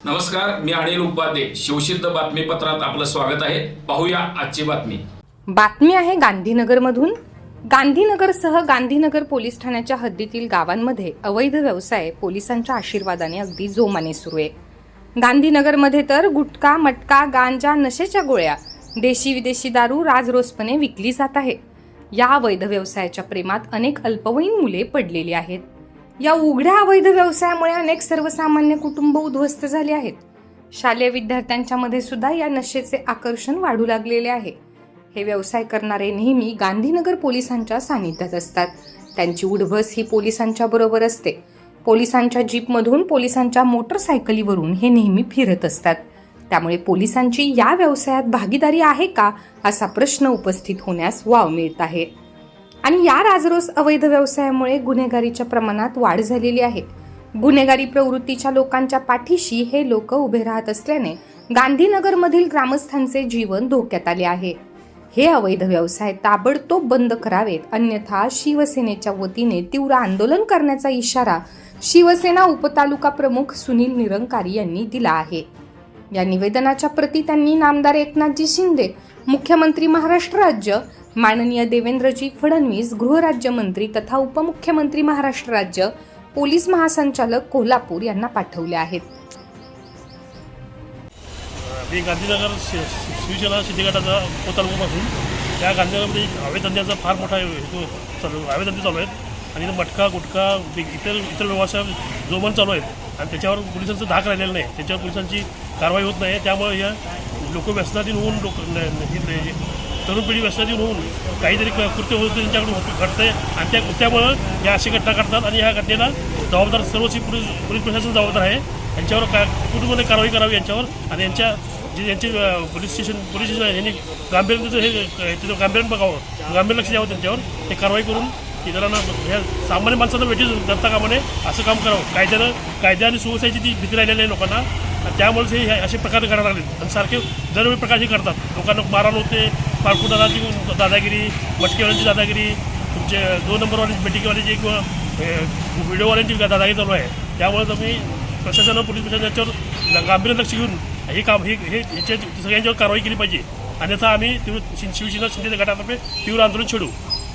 नमस्कार मी अनिल उपाध्ये. शिवसिद्ध बातमीपत्रात आपलं स्वागत आहे. पाहूया आजची बातमी. बातमी आहे गांधीनगरमधून. गांधीनगरसह गांधीनगर पोलीस ठाण्याच्या हद्दीतील गावांमध्ये अवैध व्यवसाय पोलिसांच्या आशीर्वादाने अगदी जोमाने सुरू आहे. गांधीनगरमध्ये तर गुटखा मटका गांजा नशेच्या गोळ्या देशी विदेशी दारू राजरोसपणे विकली जात आहे. या अवैध व्यवसायाच्या प्रेमात अनेक अल्पवयीन मुले पडलेली आहेत. या उघड्या अवैध व्यवसायामुळे अनेक सर्वसामान्य कुटुंब उद्ध्वस्त झाले आहेत. शालेय विद्यार्थ्यांच्या मध्ये सुद्धा या नशेचे आकर्षण वाढू लागलेले आहे. हे व्यवसाय करणारे नेहमी गांधीनगर पोलिसांच्या सानिध्यात असतात. त्यांची उडभस ही पोलिसांच्या बरोबर असते. पोलिसांच्या जीपमधून पोलिसांच्या मोटरसायकलीवरून हे नेहमी फिरत असतात. त्यामुळे पोलिसांची या व्यवसायात भागीदारी आहे का असा प्रश्न उपस्थित होण्यास वाव मिळत आहे. आणि या राजरोस अवैध व्यवसायामुळे गुन्हेगारीच्या प्रमाणात वाढ झालेली आहे. गुन्हेगारी प्रवृत्तीच्या लोकांच्या पाठीशी हे लोक उभे राहत असल्याने गांधीनगरमधील ग्रामस्थांचे जीवन धोक्यात आले आहे. हे अवैध व्यवसाय ताबडतोब बंद करावेत अन्यथा शिवसेनेच्या वतीने तीव्र आंदोलन करण्याचा इशारा शिवसेना उपतालुका प्रमुख सुनील निरंकारी यांनी दिला आहे. या निवेदनाच्या प्रती त्यांनी नामदार एकनाथजी शिंदे मुख्यमंत्री महाराष्ट्र राज्य माननीय देवेंद्रजी फडणवीस गृहराज्यमंत्री तथा उपमुख्यमंत्री महाराष्ट्र राज्य पोलीस महासंचालक कोल्हापूर यांना पाठवले आहेत. मी गांधीनगर शि शि- शिवसेना सिद्धिगटाचा त्या गांधीनगरमध्ये एक हवेधंद्याचा फार मोठा हेतू चालू हवेधंदे चालू आहेत. आणि मटका गुटखा इतर इतर व्यवसाय जोमन चालू आहेत. आणि त्याच्यावर पोलिसांचं धाक राहिलेलं नाही. त्याच्यावर पोलिसांची कारवाई होत नाही. त्यामुळे या लोक व्यसनाधीन होऊन लोक तरुण पिढी व्यसनाधीन होऊन काहीतरी कृत्य होतं त्यांच्याकडून घडतं घडतंय. आणि त्या कृत्यामुळं या अशी घटना घडतात आणि ह्या घटनेला जबाबदार सर्वच पोलीस पोलीस प्रशासन जबाबदार आहे. यांच्यावर का कुटुंबाने कारवाई करावी यांच्यावर. आणि यांच्या जे यांचे पोलीस स्टेशन पोलीस स्टेशन यांनी गांभीर्याचं हे त्याचं गांभीर्यानं बघावं. गांभीर लक्ष द्यावं त्यांच्यावर. ते कारवाई करून इतरांना ह्या सामान्य माणसांना भेटी धरता कामा नये असं काम करावं. कायद्यानं कायद्या आणि सुव्यवस्थेची ती भीती राहिलेली आहे लोकांना. त्यामुळेच हे असे प्रकार करायला लागले आणि सारखे दरवेळी प्रकार हे करतात लोकांना मारण होते. पारकुदाराची दादागिरी मटकेवाल्यांची दादागिरी तुमचे दोन नंबरवाली बेटिकेवाल्याची किंवा हे, व्हिडिओवाल्यांची दादागिरी चालू आहे. त्यामुळे तुम्ही प्रशासनानं पोलीस प्रशासन याच्यावर गांभीर्य लक्ष घेऊन हे काम हे हे ह्याच्या सगळ्यांच्यावर कारवाई केली पाहिजे. अन्यथा आम्ही तीव्र शिवसेना शिंदे गटातर्फे तीव्र आंदोलन छेडू.